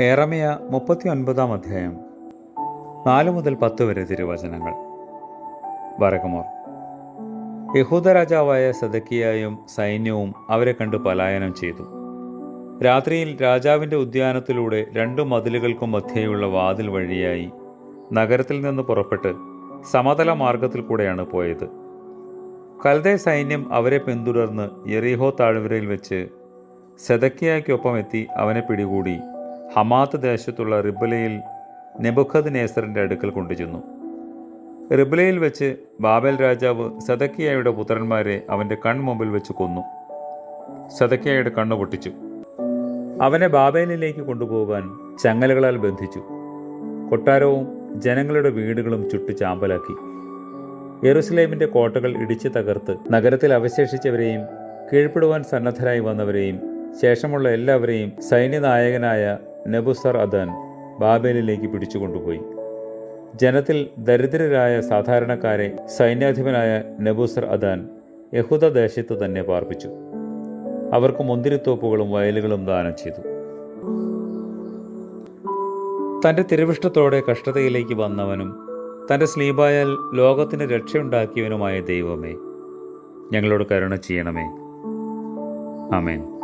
ഏറമയ മുപ്പത്തി ഒൻപതാം അധ്യായം. നാല് മുതൽ പത്ത് വരെ തിരുവചനങ്ങൾ. വരകമോർ. യഹൂദ രാജാവായ സദക്കിയായും സൈന്യവും അവരെ കണ്ട് പലായനം ചെയ്തു. രാത്രിയിൽ രാജാവിന്റെ ഉദ്യാനത്തിലൂടെ രണ്ടു മതിലുകൾക്കും മധ്യേയുള്ള വാതിൽ വഴിയായി നഗരത്തിൽ നിന്ന് പുറപ്പെട്ട് സമതല മാർഗത്തിൽ കൂടെയാണ് പോയത്. കൽദേ സൈന്യം അവരെ പിന്തുടർന്ന് എറിഹോ താഴ്വരയിൽ വെച്ച് സെതക്കിയായ്ക്കൊപ്പം എത്തി അവനെ പിടികൂടി. ഹമാത്ത് ദേശത്തുള്ള റിബലയിൽ നെബുഖദ് നേസറിന്റെ അടുക്കൽ കൊണ്ടുചെന്നു. റിബലയിൽ വെച്ച് ബാബൽ രാജാവ് സദക്കിയായുടെ പുത്രന്മാരെ അവന്റെ കൺമുമ്പിൽ വെച്ച് കൊന്നു. സദക്കിയായുടെ കണ്ണു പൊട്ടിച്ചു. അവനെ ബാബേലിലേക്ക് കൊണ്ടുപോകാൻ ചങ്ങലകളാൽ ബന്ധിച്ചു. കൊട്ടാരവും ജനങ്ങളുടെ വീടുകളും ചുട്ടു ചാമ്പലാക്കി. യെറുസലേമിന്റെ കോട്ടകൾ ഇടിച്ചു തകർത്ത് നഗരത്തിൽ അവശേഷിച്ചവരെയും കീഴ്പ്പെടുവാൻ സന്നദ്ധരായി വന്നവരെയും ശേഷമുള്ള എല്ലാവരെയും സൈന്യനായകനായ നെബുസർ അദാൻ ബാബേലിലേക്ക് പിടിച്ചുകൊണ്ടുപോയി. ജനത്തിൽ ദരിദ്രരായ സാധാരണക്കാരെ സൈന്യാധിപനായ നെബുസർ അദാൻ യഹൂദ ദേശത്ത് തന്നെ പാർപ്പിച്ചു. അവർക്ക് മുന്തിരിത്തോപ്പുകളും വയലുകളും ദാനം ചെയ്തു. തന്റെ തിരുവിഷ്ടത്തോടെ കഷ്ടതയിലേക്ക് വന്നവനും തന്റെ സ്ലീബായാൽ ലോകത്തിന് രക്ഷയുണ്ടാക്കിയവനുമായ ദൈവമേ ഞങ്ങളോട് കരുണ ചെയ്യണമേ. ആമേൻ.